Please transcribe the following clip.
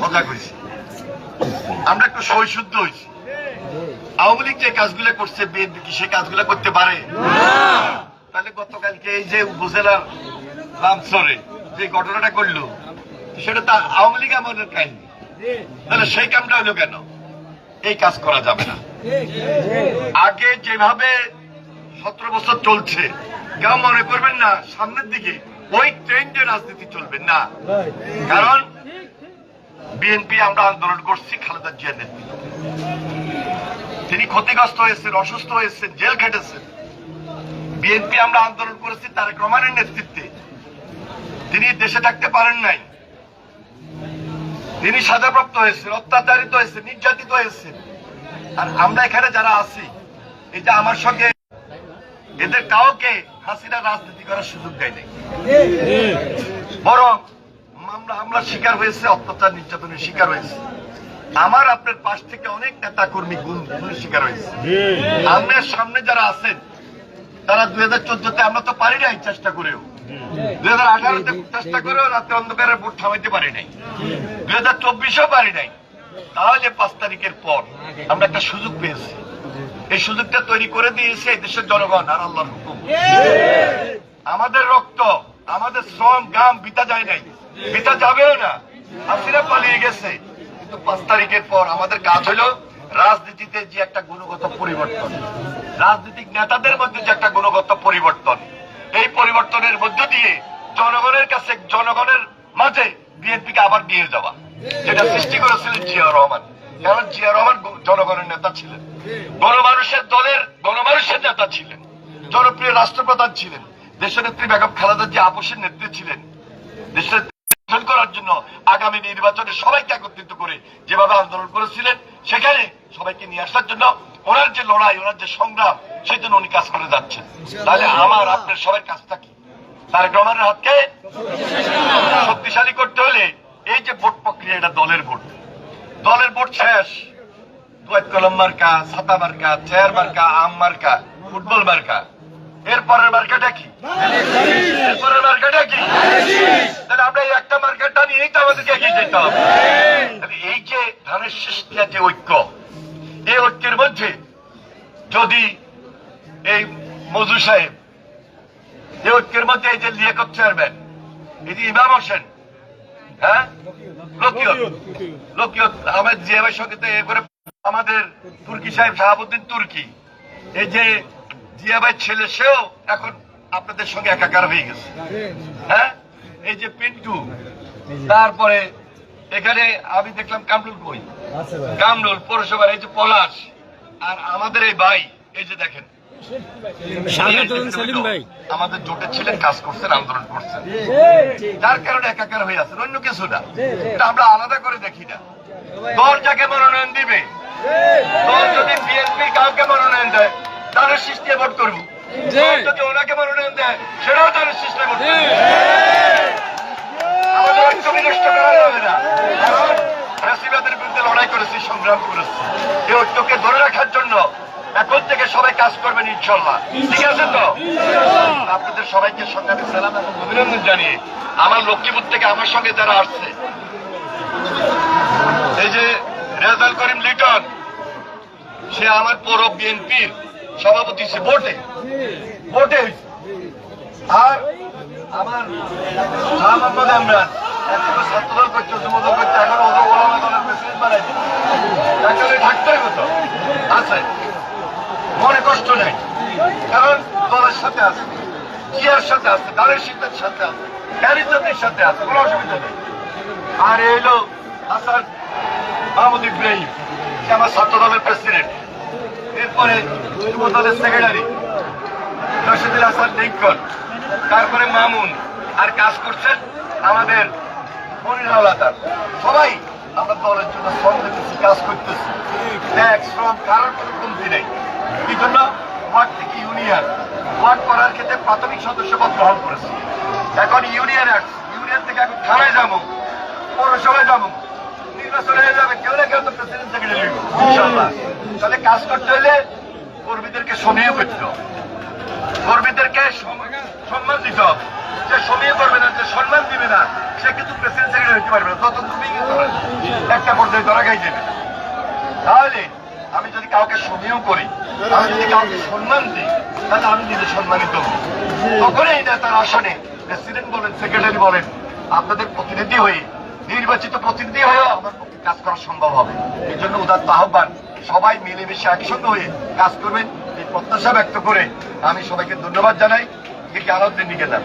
সজাগ হয়েছি আমরা একটু সহিশুদ্ধ হয়েছি। আওয়ামী লীগ যে কাজগুলো করছে, বিএনপি কি সে কাজগুলো করতে পারে? তাহলে গতকালকে এই যে উপজেলার রামসরে যে ঘটনাটা করল, সেটা তা আওয়ামী লীগ আমাদের কাহিনী। তাহলে সেই কামটা হলো কেন? এই কাজ করা যাবে না। আগে যেভাবে সতেরো বছর চলছে, কেউ মনে করবেন না, সামনের দিকে ওই ট্রেন্ডে রাজনীতি চলবে না। কারণ বিএনপি আমরা আন্দোলন করছি খালেদা জিয়ার নেতৃত্বে। তিনি ক্ষতিগ্রস্ত হয়েছেন, অসুস্থ হয়েছেন, জেল খেটেছেন। বিএনপি আমরা আন্দোলন করেছি তারেক রহমানের নেতৃত্বে। তিনি দেশে থাকতে পারেন নাই। তিনি সাজাপ্রাপ্ত হয়েছেন, অত্যাচারিত হয়েছেন, নির্যাতিত হয়েছেন। আর আমরা এখানে যারা আছি যে আমার সঙ্গে এদের কাউকে হাসিনা রাজনীতি করার সুযোগ দেয় নাই। বরং মামলা হামলার শিকার হয়েছে অত্যাচার নির্যাতনের শিকার হয়েছে। আমার আপনার পাশ থেকে অনেক নেতা কর্মী গুণ গুণের শিকার হয়েছে। আপনার সামনে যারা আছেন তারা দুই হাজার চোদ্দতে আমরা তো পারি নাই চেষ্টা করেও। দুই হাজার আঠারোতে চেষ্টা করেও রাতে অন্ধকারের ভোট থামাইতে পারি নাই। দুই হাজার চব্বিশেও পারি নাই। তাহলে পাঁচ তারিখের পর আমরা একটা সুযোগ পেয়েছি। এই সুযোগটা তৈরি করে দিয়েছে এই দেশের জনগণ আর আল্লাহর হুকুম। আমাদের রক্ত আমাদের শ্রম গাম বিতা যায় নাই। বিতা যাবেও না। হাসিনা পালিয়ে গেছে। কিন্তু পাঁচ তারিখের পর আমাদের কাজ হলো রাজনীতিতে যে একটা গুণগত পরিবর্তন। রাজনৈতিক নেতাদের মধ্যে যে একটা গুণগত পরিবর্তন। এই পরিবর্তনের মধ্য দিয়ে জনগণের কাছে, জনগণের মাঝে বিএনপিকে আবার নিয়ে যাওয়া, যেটা সৃষ্টি করেছিলেন জিয়া রহমান। কারণ জিয়া রহমান জনগণের নেতা ছিলেন। গণমানুষের দলের গণমানুষের নেতা ছিলেন। জনপ্রিয় রাষ্ট্রপ্রধান ছিলেন। দেশনেত্রী বেগম খালেদা জিয়া আপসের নেত্রী ছিলেন। দেশের নির্বাচন করার জন্য আগামী নির্বাচনে সবাইকে একত্রিত করে যেভাবে আন্দোলন করেছিলেন, সেখানে সবাইকে নিয়ে আসার জন্য ওনার যে লড়াই, ওনার যে সংগ্রাম, সেই জন্য উনি কাজ করে যাচ্ছেন। তাহলে আমার, আপনার সবার কাজটা কি? তারেক রহমানের হাতকে শক্তিশালী করতে হলে এই যে ভোট প্রক্রিয়া, এটা দলের ভোট। দলের ভোট শেষ। দুয়াত কলম মার্কা, ছাতা মার্কা, চেয়ার মার্কা, আম মার্কা, ফুটবল মার্কা। এরপরের মার্কাটা কি এরপরের মার্কাটা কি তাহলে আমরা এই তো আমাদেরকে এগিয়ে যেতে হবে এই যে ধানের ঐক্য, এই ঐক্যের মধ্যে যদি এই মজু সাহেব, এই ঐক্যের মধ্যে এই যে লিয়াকত চেয়ারম্যান, এই যে ইমাম হোসেন হ্যাঁ? আমাদের তুর্কি সাহেব শাহাবুদ্দিন তুর্কি, এই যে ছেলে সেও এখন আপনাদের সঙ্গে একাকার হয়ে গেছে। হ্যাঁ? এই যে পিন্টু তারপরে এখানে আমি দেখলাম কামরুল কই কামরুল পৌরসভার এই যে পলাশ আর আমাদের এই ভাই এই যে দেখেন। আমাদের জোটের ছিলেন কাজ করছেন আন্দোলন করছেন। যার কারণে একাকার হয়ে আছেন অন্য কিছু না। আমরা আলাদা করে দেখি না। দল যাকে মনোনয়ন দিবে। দল যদি বিএনপি কাউকে মনোনয়ন দেয় তাদের সৃষ্টি ভোট করব। দল যদি ওনাকে মনোনয়ন দেয় সেটাও তাদের সৃষ্টি ভোট করব। ধরে রাখার জন্য এখন সবাই কাজ করবেন ঠিক আছে তো? জানিয়ে আমার লক্ষ্মীপুর থেকে আমার সঙ্গে যারা আসছে। এই যে রেজাল করিম লিটন, সে আমার পৌর বিএনপির সভাপতি সে, ভোটে। ভোটে আর আমার মোহাম্মদ ছাত্রদল করছে যুবদল করছে এখন ওদের দলের প্রেসিডেন্ট বানাইছে তাহলে থাকতে হবে তো আছে মনে কষ্ট নেই কারণ দলের সাথে আছে জিয়ার সাথে আছে দলের শিল্পের সাথে আছে ক্যারিজনের সাথে আছে কোনো অসুবিধা নেই আর এই হলো হাসান মাহমুদ ইব্রাহিম সে আমার ছাত্র দলের প্রেসিডেন্ট এরপরে যুব দলের সেক্রেটারি রশিদুল হাসান লিঙ্কন তারপরে মামুন আর কাজ করছেন আমাদের মনির হাওলাদার সবাই, আমরা দলের জন্য শ্রম দিতেছি, কাজ করতেছি। ত্যাগ শ্রম কারোর কোনো কমতি নেই। কি জন্য ওয়ার্ড থেকে ইউনিয়ন, ওয়ার্ড করার ক্ষেত্রে প্রাথমিক সদস্যপদ গ্রহণ করেছি। এখন ইউনিয়ন ইউনিয়ন থেকে এখন থানায় যাব, পৌরসভায় যাব। নির্বাচন হয়ে যাবে, কেউ না কেউ তো প্রেসিডেন্ট সেক্রেটারি তাহলে কাজ করতে হলে কর্মীদেরকে সমীহ করতে হবে। কর্মীদেরকে সম্মান দিতে হবে। যে সমীহ করবে না, যে সম্মান দিবে না, সে কিন্তু প্রেসিডেন্ট সেক্রেটারি হতে পারবে না। তত তুমি একটা পর্যায়ে ধরা খাই দেবে তাহলে আমি যদি কাউকে সমীহ করি, আমি যদি কাউকে সম্মান দিই, তাহলে আমি নিজে সম্মানিত হব। তখনই নেতার আসনে প্রেসিডেন্ট বলেন, সেক্রেটারি বলেন, আপনাদের প্রতিনিধি হয়ে, নির্বাচিত প্রতিনিধি হয়েও আমার পক্ষে কাজ করা সম্ভব হবে। এই জন্য উদাত্ত আহ্বান, সবাই মিলেমিশে একসঙ্গে হয়ে কাজ করবেন। এই প্রত্যাশা ব্যক্ত করে আমি সবাইকে ধন্যবাদ জানাই। জ্ঞানোদ্দিন নিকেতন